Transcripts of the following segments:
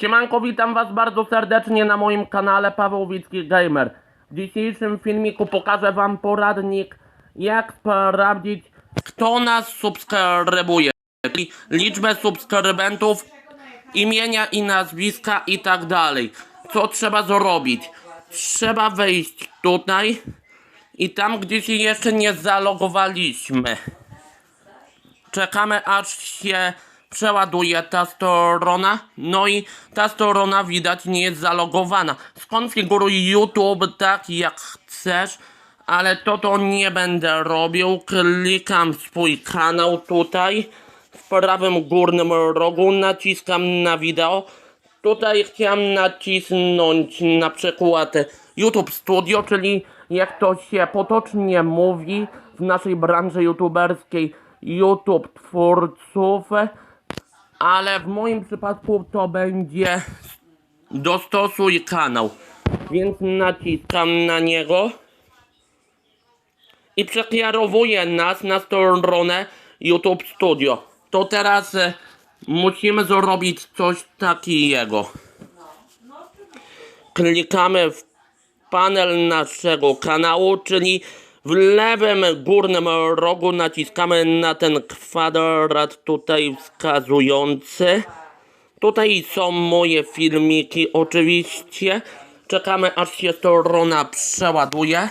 Siemanko, witam was bardzo serdecznie na moim kanale Paweł Wicki Gamer. W dzisiejszym filmiku pokażę wam poradnik, jak sprawdzić, kto nas subskrybuje. Liczbę subskrybentów, imienia i nazwiska i tak dalej. Co trzeba zrobić? Trzeba wejść tutaj i tam, gdzie się jeszcze nie zalogowaliśmy. Czekamy aż się przeładuje ta strona. No i ta strona widać nie jest zalogowana. Skonfiguruj YouTube tak jak chcesz, ale to to nie będę robił. Klikam swój kanał tutaj. W prawym górnym rogu naciskam na wideo. Tutaj chciałem nacisnąć na przykład YouTube Studio, czyli jak to się potocznie mówi w naszej branży youtuberskiej YouTube twórców, ale w moim przypadku to będzie dostosuj kanał. Więc naciskam na niego i przekierowuje nas na stronę YouTube Studio. To teraz e, musimy zrobić coś takiego. Klikamy w panel naszego kanału, czyli w lewym górnym rogu naciskamy na ten kwadrat tutaj wskazujący. Tutaj są moje filmiki oczywiście. Czekamy aż się strona przeładuje.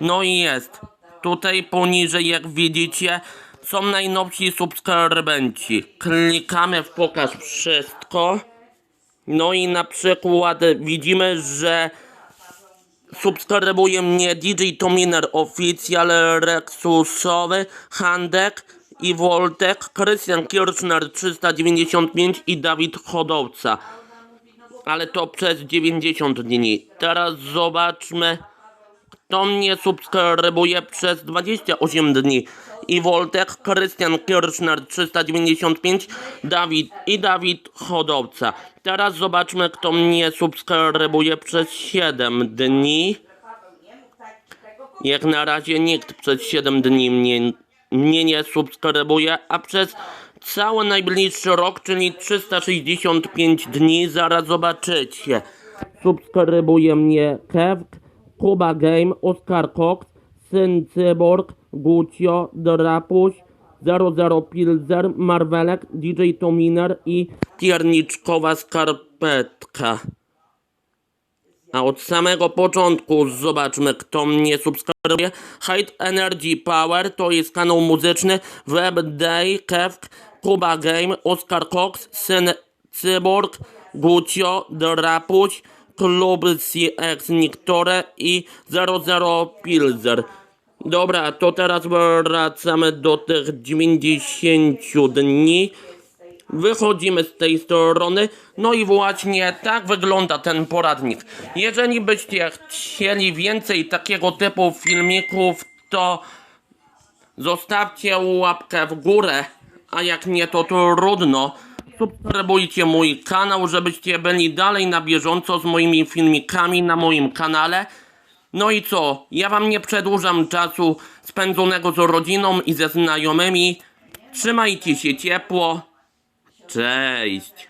No i jest. Tutaj poniżej jak widzicie są najnowsi subskrybenci. Klikamy w pokaż wszystko. No i na przykład widzimy, że subskrybuje mnie DJ Tominer Oficjal, Rexusowy, Handek i Woltek, Krystian Kirchner 395 i Dawid Hodowca. Ale to przez 90 dni. Teraz zobaczmy, kto mnie subskrybuje przez 28 dni. I Woltek, Krystian Kirchner 395, Dawid i Dawid Hodowca. Teraz zobaczmy, kto mnie subskrybuje przez 7 dni. Jak na razie nikt przez 7 dni mnie, mnie nie subskrybuje, a przez cały najbliższy rok, czyli 365 dni, zaraz zobaczycie. Subskrybuje mnie Kev, Kuba Game, Oskar Cox, Syn Cyborg, Gucio, Drapuś, 00 Pilzer, Marvelek, DJ Tominer i Pierniczkowa Skarpetka. A od samego początku zobaczmy, kto mnie subskrybuje. High Energy Power to jest kanał muzyczny. Web Day, Kev, Kuba Game, Oscar Cox, Syn Cyborg, Gucio, Drapuś, Klub CX Niktore i 00 Pilzer. Dobra, to teraz wracamy do tych 90 dni. Wychodzimy z tej strony, no i właśnie tak wygląda ten poradnik. Jeżeli byście chcieli więcej takiego typu filmików, to zostawcie łapkę w górę, a jak nie to trudno. Subskrybujcie mój kanał, żebyście byli dalej na bieżąco z moimi filmikami na moim kanale. No i co? Ja wam nie przedłużam czasu spędzonego z rodziną i ze znajomymi. Trzymajcie się ciepło. Cześć.